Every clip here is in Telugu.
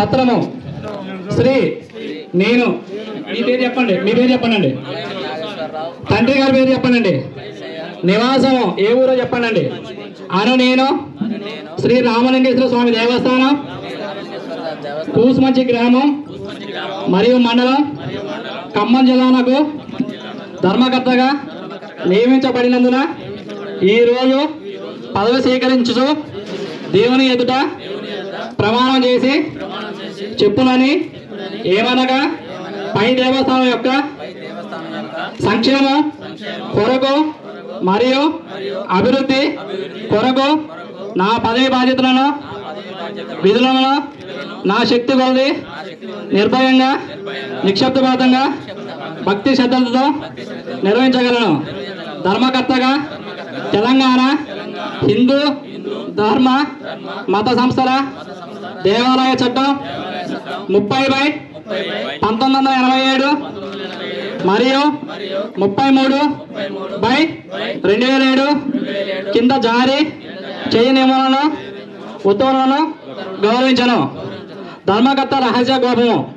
పత్రము శ్రీ నేను. మీ పేరు చెప్పండి మీ పేరు చెప్పండి తండ్రి గారి పేరు చెప్పండి నివాసము ఏ ఊరో చెప్పండి అను నేను. శ్రీ రామలింగేశ్వర స్వామి దేవస్థానం. కూసుమంచి గ్రామం. మరియు మండలం. ఖమ్మం జిల్లాలకు ధర్మకర్తగా నియమించబడినందున ఈరోజు పదవి స్వీకరించు దేవుని ఎదుట ప్రమాణం చేసి చెప్పునని ఏమనగా? పై దేవస్థానం యొక్క సంక్షేమం కొరకు మరియు అభివృద్ధి కొరకు నా పదవి బాధ్యతలను విధులను నా శక్తి కొలది నిర్భయంగా నిక్షబ్దపాతంగా భక్తి శ్రద్ధలతో నిర్వహించగలను. ధర్మకర్తగా తెలంగాణ హిందూ ధర్మ మత సంస్థల దేవాలయ చట్టం ముప్పై బై పంతొమ్మిది వందల ఎనభై ఏడు మరియు ముప్పై మూడు బై రెండు వేల ఏడు కింద జారీ చేయ నియమాలను ఉత్తర్వులను గౌరవించను. ధర్మకర్త రహస్య కోపము.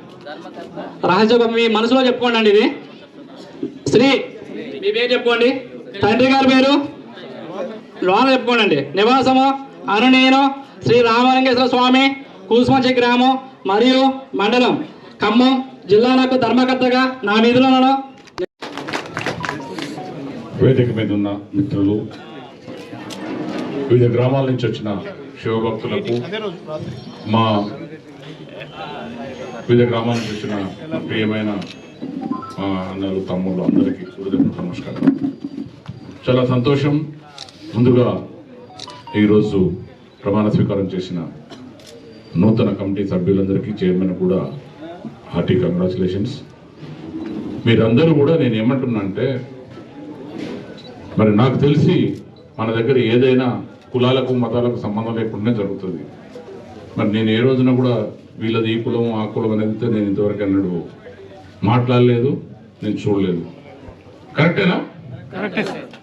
రహస్య కోపం మీ మనసులో చెప్పుకోండి అండి ఇది. శ్రీ మీ పేరు చెప్పుకోండి. తండ్రి గారి పేరు? లోన చెప్పుకోండి నివాసము అను శ్రీ రామలింగేశ్వర స్వామి కూసుమంచి గ్రామం మరియు మండలం ఖమ్మం జిల్లాలకు ధర్మకర్తగా నా విధులను వేదిక మీద ఉన్న మిత్రులు వివిధ గ్రామాల నుంచి వచ్చిన శివభక్తులకు మా వివిధ గ్రామాల నుంచి వచ్చిన ప్రియమైన మా అన్నలు తమ్ముళ్ళు అందరికీ హృదయపూర్వక నమస్కారం చాలా సంతోషం. ముందుగా ఈరోజు ప్రమాణ స్వీకారం చేసిన నూతన కమిటీ సభ్యులందరికీ చైర్మన్ కూడా హార్టీ కంగ్రాచులేషన్స్. మీరందరూ కూడా నేను ఏమంటున్నా అంటే మరి నాకు తెలిసి మన దగ్గర ఏదైనా కులాలకు మతాలకు సంబంధం లేకుండానే జరుగుతుంది. మరి నేను ఏ రోజున కూడా వీళ్ళది ఈ కులం ఆ కులం అనేది నేను ఇంతవరకు అన్నాడు మాట్లాడలేదు నేను చూడలేదు. కరెక్టేనా?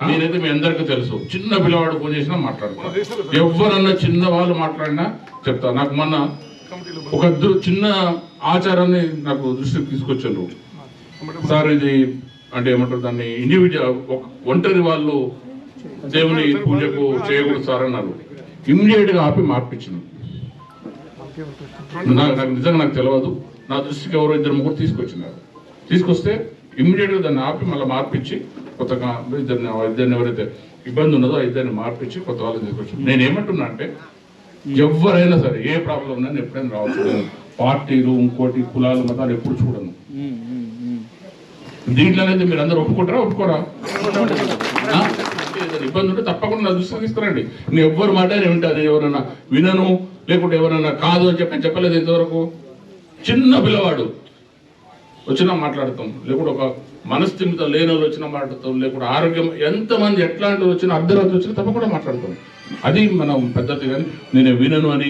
నేనైతే మీ అందరికీ తెలుసు. చిన్న పిల్లవాడు ఫోన్ చేసినా మాట్లాడతాను ఎవరన్నా చిన్న వాళ్ళు మాట్లాడినా చెప్తా. నాకు మొన్న ఒక చిన్న ఆచారాన్ని నాకు దృష్టికి తీసుకొచ్చారు. సార్ ఇది అంటే ఏమంటారు దాన్ని ఇండివిజువల్ ఒక ఒంటరి వాళ్ళు దేవుని పూజకు చేయకూడదు సార్ అన్నారు. ఇమ్మీడియట్గా ఆపి మార్పించింది నాకు నాకు నిజంగా నాకు తెలియదు నా దృష్టికి ఎవరో ఇద్దరు ముగ్గురు తీసుకొచ్చినారు. తీసుకొస్తే ఇమ్మీడియట్గా దాన్ని ఆపి మళ్ళీ మార్పించి కొత్తగా ఇద్దరిని ఇద్దరిని ఎవరైతే ఇబ్బంది ఉన్నదో ఆ ఇద్దరిని మార్పించి కొత్త వాళ్ళని తీసుకొచ్చి. నేను ఏమంటున్నా అంటే ఎవరైనా సరే ఏ ప్రాబ్లం ఉన్నా నేను ఎప్పుడైనా రావచ్చు. నేను పార్టీలు ఇంకోటి కులాలు మతాలు ఎప్పుడు చూడను. దీంట్లో అనేది మీరు అందరూ ఒప్పుకుంటారా? ఒప్పుకోరా? ఇబ్బంది ఉంటే తప్పకుండా నా దృష్టికి తీసుకురండి నేను ఎవ్వరు మాట వింటాను ఎవరన్నా వినను లేకుంటే ఎవరన్నా కాదు అని చెప్పి చెప్పలేదు ఇంతవరకు. చిన్న పిల్లవాడు వచ్చినా మాట్లాడతాం లేకుంటే ఒక మనస్థిమితం లేని వాళ్ళు వచ్చినా మాట్లాడతాం లేకుంటే ఆరోగ్యం ఎంతమంది ఎట్లాంటి వచ్చినా అర్ధరాత్రి వచ్చినా తప్పకుండా మాట్లాడతాం. అది మనం పద్ధతి కానీ నేను వినను అని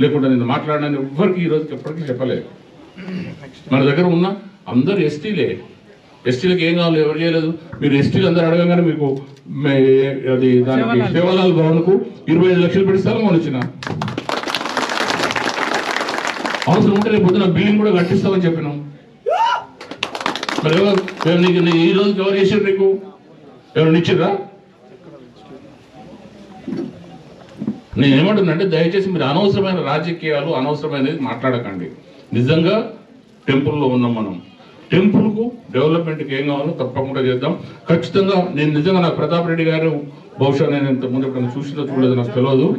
లేకుంటే నేను మాట్లాడనని ఎవ్వరికి ఈ రోజుకి ఎప్పటికీ చెప్పలేదు మన దగ్గర ఉన్న అందరు ఎస్టీలే. ఎస్టీలకు ఏం కావాలి ఎవరు చేయలేదు? మీరు ఎస్టీలు అందరూ అడగగానే మీకు అది దానికి సేవలాల్ భవన్కు ఇరవై ఐదు లక్షలు పెట్టి స్థలం కొనిచ్చిన. అవసరం ఉంటే రేపు పొద్దున బిల్డింగ్ కూడా కట్టిస్తామని చెప్పినాం. మరి నీకు నీ- ఈ రోజుకి ఎవరు చేసారు నీకు? ఎవరు ఇచ్చిర్రా నేనేమంటున్నానంటే దయచేసి మీరు అనవసరమైన రాజకీయాలు అనవసరమైనది మాట్లాడకండి. నిజంగా టెంపుల్లో ఉన్నాం మనం. టెంపుల్కు డెవలప్మెంట్కి ఏం కావాలో తప్పకుండా చేద్దాం. ఖచ్చితంగా నేను నిజంగా నాకు ప్రతాప్ రెడ్డి గారు బహుశా నేను ఇంత ముందు ఎప్పుడైనా చూసినా చూడలేదు నాకు తెలియదు.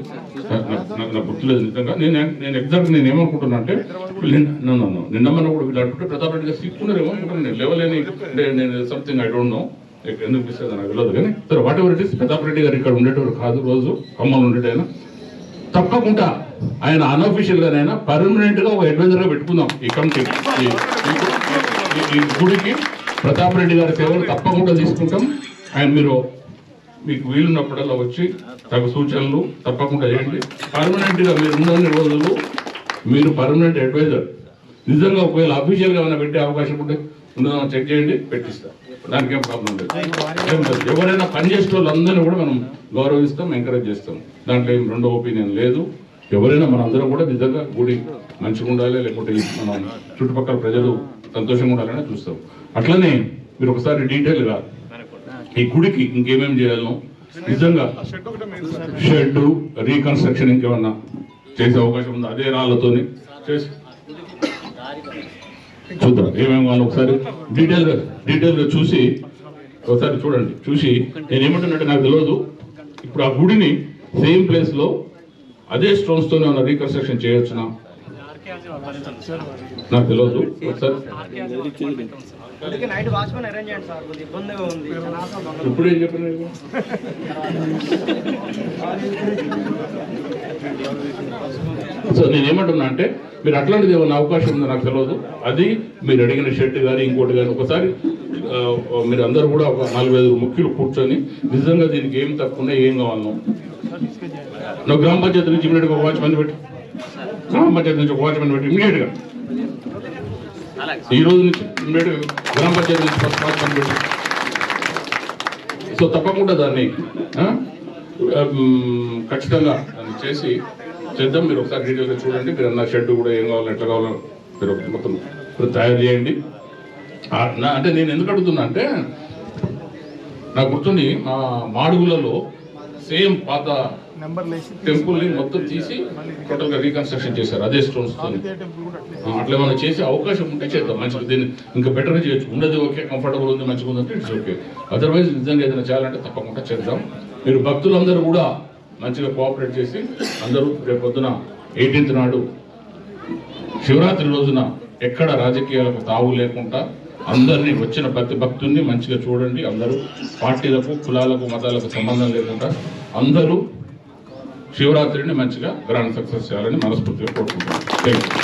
నాకు- నాకు నాకు గుర్తులేదు నిజంగా. నేను నేను ఎగ్జాక్ట్ నేను ఏమనుకుంటున్నా అంటే నిన్న నిన్న మొన్న కూడా వీళ్ళు అనుకుంటే ప్రతాప్ రెడ్డి గారు సిక్కున్నారేమో లెవెల్ నేను లేవలేని నేను- సంథింగ్ ఐ డోంట్ నో ఎందుకు ఇస్తుంది నాకు తెలియదు కానీ. సరే whatever it is Pratap Reddy గారు ఇక్కడ ఉండేటవారు కాదు రోజు. ఖమ్మంలో ఉండేటైనా తప్పకుండా ఆయన అన్అఫీషియల్ గానైనా పర్మనెంట్గా ఒక అడ్వైజర్గా పెట్టుకుందాం ఈ కమిటీ. ఈ- గుడికి ప్రతాప్ రెడ్డి గారి సేవలు తప్పకుండా తీసుకుంటాం. ఆయన మీరు మీకు వీలున్నప్పుడల్లా వచ్చి తగు సూచనలు తప్పకుండా చేయండి. పర్మనెంట్గా మీరు ఉన్న రోజులు మీరు పర్మనెంట్ అడ్వైజర్. నిజంగా ఒకవేళ అఫీషియల్గా ఏమైనా పెట్టే అవకాశం ఉంటే ఉన్నదో చెక్ చేయండి పెట్టిస్తాం. దానికి ఏం ప్రాబ్లం లేదు. ఎవరైనా పని చేసే వాళ్ళందరినీ కూడా మనం గౌరవిస్తాం ఎంకరేజ్ చేస్తాం. దాంట్లో ఏం రెండో ఒపీనియన్ లేదు. ఎవరైనా మన అందరం కూడా నిజంగా గుడి మంచిగా ఉండాలి లేకుంటే మనం చుట్టుపక్కల ప్రజలు సంతోషంగా ఉండాలని చూస్తాం. అట్లనే మీరు ఒకసారి డీటెయిల్గా ఈ గుడికి ఇంకేమేమి చేయాలో నిజంగా షెడ్ రీకన్స్ట్రక్షన్ ఇంకేమన్నా చేసే అవకాశం ఉంది. అదే రాళ్ళతోని చేసి చూద్దాం. ఏమేమి వాళ్ళు ఒకసారి డీటెయిల్గా డీటెయిల్గా చూసి ఒకసారి చూడండి. చూసి నేను ఏమంటున్నట్టు నాకు తెలియదు. ఇప్పుడు ఆ గుడిని సేమ్ ప్లేస్లో అదే స్టోన్స్తోనే ఉన్న రీకన్స్ట్రక్షన్ చేయొచ్చునా? నాకు తెలియదు సార్ ఇప్పుడు ఏం చెప్పిన నీకు? సో నేను ఏమంటున్నా అంటే మీరు అట్లాంటిది ఏమైనా అవకాశం ఉందో నాకు తెలియదు అది మీరు అడిగిన షెడ్ కానీ ఇంకోటి కానీ ఒకసారి మీరు అందరూ కూడా ఒక నాలుగు ఐదు ముఖ్యులు కూర్చొని నిజంగా దీనికి ఏం తక్కువ ఏం కావాలనో నువ్వు గ్రామ పంచాయతీ నుంచి ఇమీడియట్గా ఒక వాచ్మెన్ పెట్టి. గ్రామ పంచాయతీ నుంచి ఒక వాచ్మెన్ పెట్టి ఇమీడియట్గా ఈ రోజు నుంచి ఇమీడియట్ గ్రామ పంచాయతీ నుంచి ఫస్ట్ వాచ్మెన్ పెట్టి సో తప్పకుండా దాన్ని ఖచ్చితంగా దాన్ని చేసి చేద్దాం. మీరు ఒకసారి డీటెయిల్గా చూడండి. మీరు అన్న షెడ్ కూడా ఏం కావాలో ఎట్లా కావాలో మీరు మొత్తం తయారు చేయండి. నా- అంటే నేను ఎందుకు అడుగుతున్నా అంటే నాకు గుర్తుంది మా మాడుగులలో సేమ్ పాత టెంపుల్ని మొత్తం తీసి టోటల్గా రీకన్స్ట్రక్షన్ చేశారు. అదే స్టోన్స్ అట్లా. ఏమైనా చేసే అవకాశం ఉంటే చేద్దాం. మంచిగా దీన్ని ఇంకా బెటర్ చేయొచ్చు. ఉన్నది ఓకే కంఫర్టబుల్ ఉంది మంచిగా ఉందంటే ఇట్స్ ఓకే అదర్వైజ్ నిజంగా ఏదైనా చేయాలంటే తప్పకుండా చేద్దాం. మీరు భక్తులందరూ కూడా మంచిగా కోఆపరేట్ చేసి అందరూ రేపు పొద్దున ఎయిటీన్త్ నాడు శివరాత్రి రోజున ఎక్కడ రాజకీయాలకు తావు లేకుండా అందరినీ వచ్చిన ప్రతి భక్తుల్ని మంచిగా చూడండి. అందరూ పార్టీలకు కులాలకు మతాలకు సంబంధం లేకుండా అందరూ శివరాత్రిని మంచిగా గ్రాండ్ సక్సెస్ చేయాలని మనస్ఫూర్తిగా కోరుకుంటున్నాను thank you.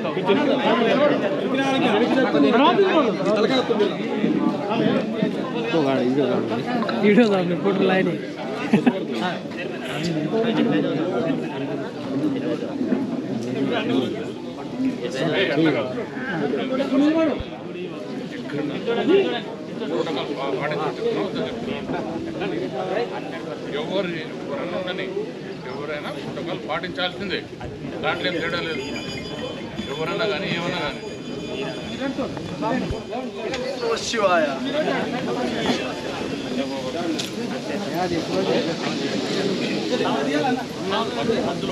Video photo line ఎవరు ఎవరైనా ప్రోటోకాల్ పాటించాల్సిందే. దాంట్లో ఏం తేడా లేదు. ఎవరన్నా కానీ ఏమన్నా కానీ శివాయ